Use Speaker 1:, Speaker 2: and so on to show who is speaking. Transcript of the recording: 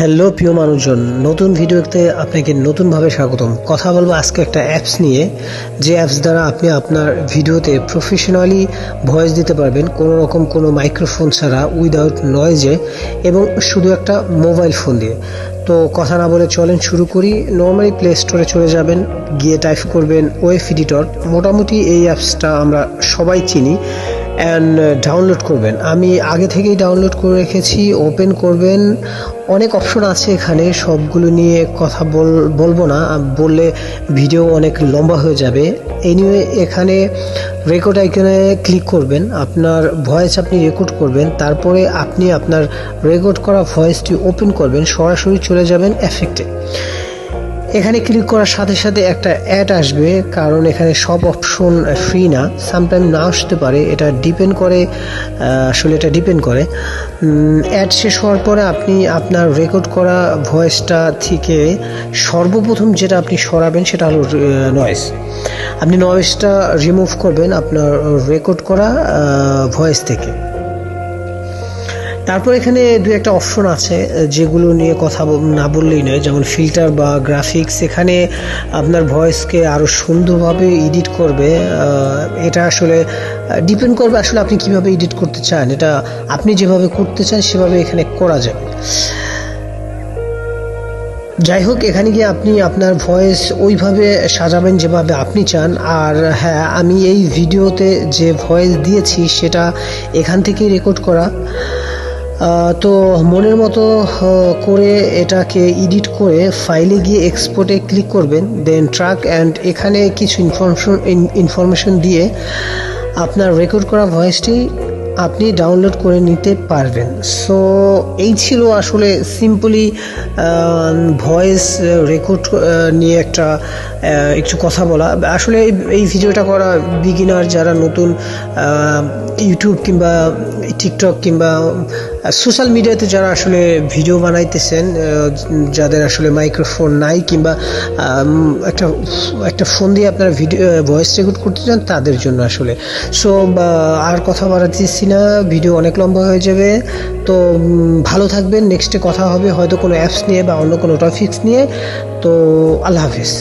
Speaker 1: Hello প্রিয় মানুষজন, নতুন ভিডিওতে আপনাকে নতুনভাবে স্বাগতম। কথা বলব আজকে একটা অ্যাপস নিয়ে, যে অ্যাপস দ্বারা আপনি আপনার ভিডিওতে প্রফেশনালি ভয়েস দিতে পারবেন কোনো রকম কোনো মাইক্রোফোন ছাড়া উইদাউট নয়েজে এবং শুধু একটা মোবাইল ফোন দিয়ে। তো কথা না বলে চলেন শুরু করি। নর্মালি প্লে স্টোরে চলে যাবেন, গিয়ে টাইপ করবেন ওয়েব এডিটর মোটামুটি এই অ্যাপসটা আমরা সবাই চিনি। অ্যান্ড ডাউনলোড করবেন। আমি আগে থেকেই ডাউনলোড করে রেখেছি ওপেন করবেন। অনেক অপশন আছে এখানে, সবগুলো নিয়ে কথা বল, বলব না। বললে ভিডিও অনেক লম্বা হয়ে যাবে। এনিওয়ে এখানে রেকর্ড আইকনে ক্লিক করবেন। আপনার ভয়েস আপনি রেকর্ড করবেন। তারপরে আপনি আপনার রেকর্ড করা ভয়েসটি ওপেন করবেন। সরাসরি চলে যাবেন এফেক্টে এখানে ক্লিক করার সাথে সাথে একটা অ্যাড আসবে, কারণ এখানে সব অপশন ফ্রি না। সামটাইম না আসতে পারে, এটা ডিপেন্ড করে আসলে এটা ডিপেন্ড করে। অ্যাড শেষ হওয়ার পরে আপনি আপনার রেকর্ড করা ভয়েসটা থেকে সর্বপ্রথম যেটা আপনি সরাবেন সেটা হলো নয়েস আপনি নয়েসটা রিমুভ করবেন আপনার রেকর্ড করা ভয়েস থেকে। তারপর এখানে দু একটা অপশন আছে, যেগুলো নিয়ে কথা না বললেই নয়, যেমন ফিল্টার বা গ্রাফিক্স এখানে আপনার ভয়েসকে আরও সুন্দরভাবে এডিট করবে এটা আসলে ডিপেন্ড করবে আসলে আপনি কীভাবে এডিট করতে চান। এটা আপনি যেভাবে করতে চান, সেভাবে এখানে করা যাবে। যাই হোক, এখানে গিয়ে আপনি আপনার ভয়েস ওইভাবে সাজাবেন যেভাবে আপনি চান। আর হ্যাঁ আমি এই ভিডিওতে যে ভয়েস দিয়েছি, সেটা এখান থেকেই রেকর্ড করা। তো মনের মতো করে এটাকে এডিট করে ফাইলে গিয়ে এক্সপোর্টে ক্লিক করবেন দেন ট্রাক অ্যান্ড এখানে কিছু ইনফরমেশন ইনফরমেশন দিয়ে আপনার রেকর্ড করা ভয়েসটি আপনি ডাউনলোড করে নিতে পারবেন। সো এই ছিল আসলে সিম্পলি ভয়েস রেকর্ড নিয়ে একটা একটু কথা বলা। আসলে এই- ভিডিওটা করা বিগিনার যারা নতুন ইউটিউব কিংবা টিকটক কিংবা সোশ্যাল মিডিয়াতে যারা আসলে ভিডিও বানাইতেছেন যাদের আসলে মাইক্রোফোন নাই কিংবা একটা একটা ফোন দিয়ে আপনারা ভিডিও ভয়েস রেকর্ড করতে চান, তাদের জন্য আসলে। সো আর কথা বাড়াতেছি না ভিডিও অনেক লম্বা হয়ে যাবে। তো ভালো থাকবেন নেক্সটে কথা হবে, হয়তো কোনো অ্যাপস নিয়ে বা অন্য কোনো টপিক্স নিয়ে। তো, আল্লাহ হাফিজ।